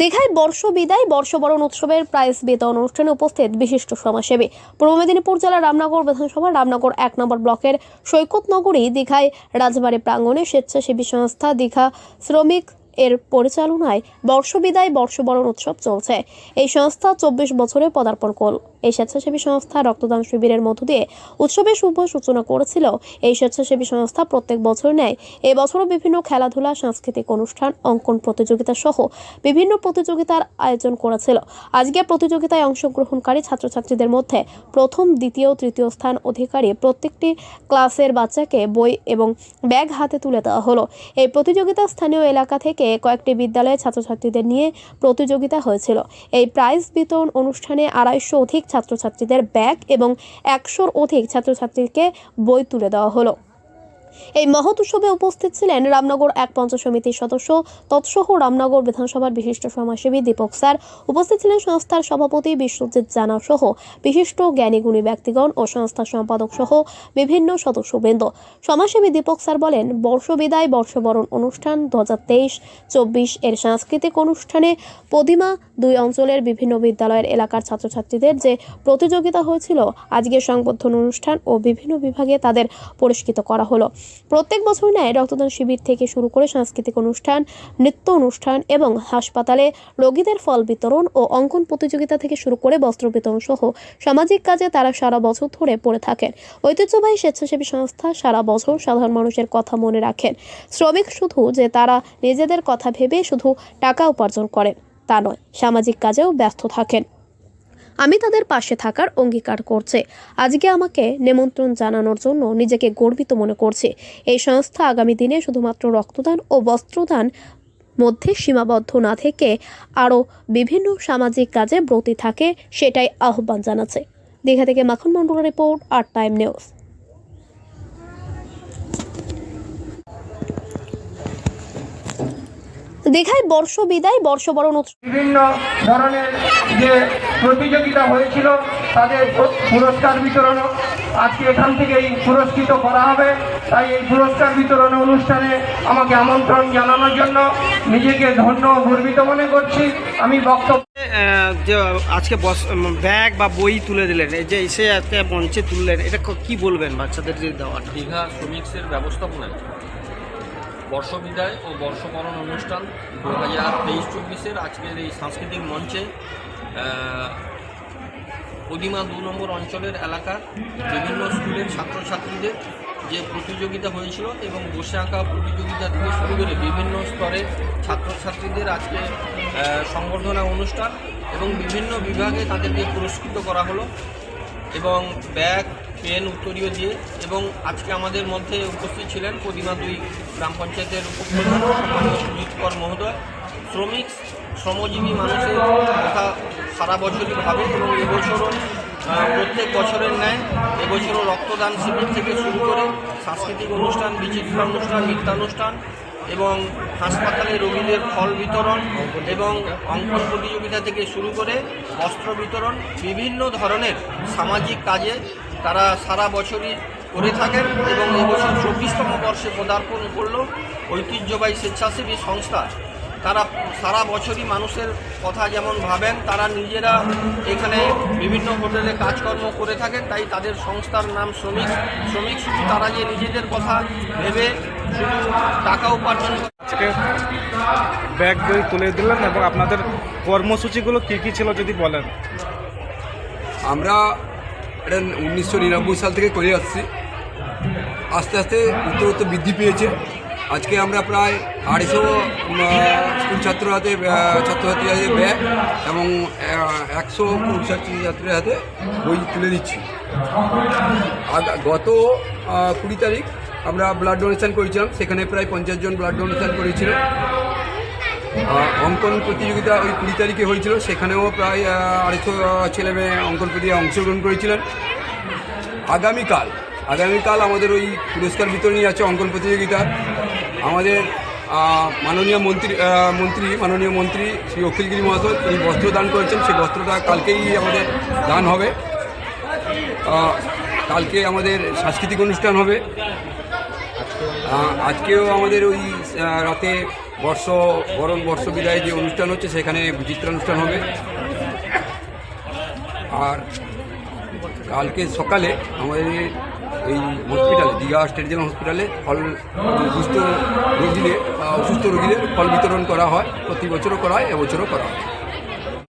দীঘায় বর্ষ বিদায়, বর্ষবরণ উৎসবের প্রাইজ বেতন অনুষ্ঠানে উপস্থিত বিশিষ্ট সমাজসেবী। পূর্ব মেদিনীপুর জেলার রামনগর বিধানসভা রামনগর এক নম্বর ব্লকের সৈকতনগরী দীঘায় রাজবাড়ি প্রাঙ্গণে স্বেচ্ছাসেবী সংস্থা দীঘা শ্রমিক এর পরিচালনায় বর্ষবিদায় বর্ষবরণ উৎসব চলছে। এই সংস্থা চব্বিশ বছরে পদার্পণ করল এই স্বেচ্ছাসেবী সংস্থা রক্তদান শিবিরের মধ্য দিয়ে উৎসবের শুভ সূচনা করেছিল। এই স্বেচ্ছাসেবী সংস্থা প্রত্যেক বছর নেয়। এবছরও বিভিন্ন খেলাধুলা, সাংস্কৃতিক অনুষ্ঠান, অঙ্কন প্রতিযোগিতা সহ বিভিন্ন প্রতিযোগিতার আয়োজন করেছিল। আজকে প্রতিযোগিতায় অংশগ্রহণকারী ছাত্রছাত্রীদের মধ্যে প্রথম, দ্বিতীয়, তৃতীয় স্থান অধিকারী প্রত্যেকটি ক্লাসের বাচ্চাকে বই এবং ব্যাগ হাতে তুলে দেওয়া হলো। এই প্রতিযোগিতা স্থানীয় এলাকা থেকে কয়েকটি বিদ্যালয়ের ছাত্রছাত্রীদের নিয়ে প্রতিযোগিতা হয়েছিল। এই প্রাইজ বিতরণ অনুষ্ঠানে আড়াইশো অধিক ছাত্রছাত্রীদের ব্যাগ এবং একশোর অধিক ছাত্রছাত্রীকে বই তুলে দেওয়া হলো। এই মহৎ উৎসবে উপস্থিত ছিলেন রামনগর এক পঞ্চায়েত সমিতির সদস্য, তৎসহ রামনগর বিধানসভার বিশিষ্ট সমাজসেবী দীপক স্যার। উপস্থিত ছিলেন সংস্থার সভাপতি বিশ্বজিৎ জানা সহ বিশিষ্ট জ্ঞানীগুণী ব্যক্তিগণ ও সংস্থার সম্পাদক সহ বিভিন্ন সদস্যবৃন্দ। সমাজসেবী দীপক স্যার বলেন, বর্ষবিদায় বর্ষবরণ অনুষ্ঠান দু হাজার তেইশ চব্বিশ এর সাংস্কৃতিক অনুষ্ঠানে পদিমা দুই অঞ্চলের বিভিন্ন বিদ্যালয়ের এলাকার ছাত্রছাত্রীদের যে প্রতিযোগিতা হয়েছিল, আজকের সংবর্ধন অনুষ্ঠান ও বিভিন্ন বিভাগে তাদের পুরস্কৃত করা হলো। প্রত্যেক বছর ন্যায় রক্তদান শিবির থেকে শুরু করে সাংস্কৃতিক অনুষ্ঠান, নৃত্য অনুষ্ঠান এবং হাসপাতালে রোগীদের ফল বিতরণ ও অঙ্কন প্রতিযোগিতা থেকে শুরু করে বস্ত্র বিতরণ সহ সামাজিক কাজে তারা সারা বছর ধরে পড়ে থাকেন। ঐতিহ্যবাহী স্বেচ্ছাসেবী সংস্থা সারা বছর সাধারণ মানুষের কথা মনে রাখেন। শ্রমিক শুধু যে তারা নিজেদের কথা ভেবে শুধু টাকা উপার্জন করেন, তা নয়, সামাজিক কাজেও ব্যস্ত থাকেন। আমি তাদের পাশে থাকার অঙ্গীকার করছে। আজকে আমাকে নিমন্ত্রণ জানানোর জন্য নিজেকে গর্বিত মনে করছে। এই সংস্থা আগামী দিনে শুধুমাত্র রক্তদান ও বস্ত্রদান মধ্যে সীমাবদ্ধ না থেকে আরও বিভিন্ন সামাজিক কাজে ব্রতী থাকে, সেটাই আহ্বান জানাচ্ছে। দীঘা থেকে মাখন মণ্ডলের রিপোর্ট আর টাইম নিউজ। দীঘায় বর্ষ বিদায় বর্ষবরণ উৎসব। বিভিন্ন ধরনের যে প্রতিযোগিতা হয়েছিল তাদের পুরস্কার বিতরণ আজকে এখান থেকেই পুরস্কৃত করা হবে। তাই এই পুরস্কার বিতরণ অনুষ্ঠানে আমাকে আমন্ত্রণ জানানোর জন্য নিজেকে ধন্য গর্বিত মনে করছি। আমি বক্তব্য যে আজকে বস ব্যাগ বা বই তুলে দিলেন এই যে এসে আজকে মঞ্চে তুললেন এটা ক- কি বলবেন বাচ্চাদের যে দেওয়াটা? দীঘা শ্রমিক্সের ব্যবস্থাপনায় বর্ষবিদায় ও বর্ষবরণ অনুষ্ঠান দু হাজার তেইশ চব্বিশের আজকের এই সাংস্কৃতিক মঞ্চে পদিমা দু নম্বর অঞ্চলের এলাকার বিভিন্ন স্কুলের ছাত্রছাত্রীদের যে প্রতিযোগিতা হয়েছিল এবং বসে আঁকা প্রতিযোগিতা থেকে শুরু করে বিভিন্ন স্তরের ছাত্রছাত্রীদের আজকে সংবর্ধনা অনুষ্ঠান এবং বিভিন্ন বিভাগে তাদেরকে পুরস্কৃত করা হলো। এবং ব্যাগ, পেন উত্তরীয় দিয়ে এবং আজকে আমাদের মধ্যে উপস্থিত ছিলেন প্রতিমা দুই গ্রাম পঞ্চায়েতের উপপ্রধান সুজিত কর মহোদয়। শ্রমিক, শ্রমজীবী মানুষের কথা সারা বছরই ভাবে এবং এবছরও প্রত্যেক বছরের ন্যায় এবছরও রক্তদান শিবির থেকে শুরু করে সাংস্কৃতিক অনুষ্ঠান, বিচিত্র অনুষ্ঠান, নৃত্যানুষ্ঠান এবং হাসপাতালে রোগীদের ফল বিতরণ এবং অঙ্কন প্রতিযোগিতা থেকে শুরু করে বস্ত্র বিতরণ, বিভিন্ন ধরনের সামাজিক কাজে তারা সারা বছরই করে থাকেন এবং এবছর চব্বিশতম বর্ষে পদার্পণ করল ঐতিহ্যবাহী স্বেচ্ছাসেবী সংস্থা। তারা সারা বছরই মানুষের কথা যেমন ভাবেন, তারা নিজেরা এখানে বিভিন্ন হোটেলে কাজকর্ম করে থাকেন, তাই তাদের সংস্থার নাম শ্রমিক শ্রমিক শুধু তারা যে নিজেদের কথা ভেবে টাকা উপার্জন আজকে ব্যাগ বই তুলে দিলেন এবং আপনাদের কর্মসূচিগুলো কী কী ছিল যদি বলেন? আমরা এটা উনিশশো নিরানব্বই সাল থেকে করে আসছি। আস্তে আস্তে উত্তর উত্তর বৃদ্ধি পেয়েছে। আজকে আমরা প্রায় আড়াইশো স্কুল ছাত্র হাতে ছাত্রছাত্রীর হাতে ব্যাগ এবং একশো ছাত্রী ছাত্রীর হাতে বই তুলে দিচ্ছি। গত কুড়ি তারিখ আমরা ব্লাড ডোনেশন করেছিলাম। সেখানে প্রায় পঞ্চাশ জন ব্লাড ডোনেশন করেছিলাম আহ, অঙ্কন প্রতিযোগিতা ওই কুড়ি তারিখে হয়েছিল। সেখানেও প্রায় আড়াইশো ছেলে মেয়ে অঙ্কন প্রতিযোগিতায় অংশগ্রহণ করেছিলেন। আগামীকাল আগামীকাল আমাদের ওই পুরস্কার বিতরণী আছে অঙ্কন প্রতিযোগিতা। আমাদের মাননীয় মন্ত্রী মন্ত্রী মাননীয় মন্ত্রী শ্রী অখিলগিরি মহাশয় তিনি বস্ত্র দান করেছেন। সেই বস্ত্রটা কালকেই আমাদের দান হবে। কালকে আমাদের সাংস্কৃতিক অনুষ্ঠান হবে। আজকেও আমাদের ওই রাতে বর্ষ বরণ বর্ষ বিদায় যে অনুষ্ঠান হচ্ছে, সেখানে চিত্রানুষ্ঠান হবে। আর কালকে সকালে আমাদের এই হসপিটালে দীঘা স্টেডিয়াম হসপিটালে ফল সুস্থ রোগীদের, অসুস্থ রোগীদের ফল বিতরণ করা হয়। প্রতি বছরও করা হয়, এবছরও করা হয়।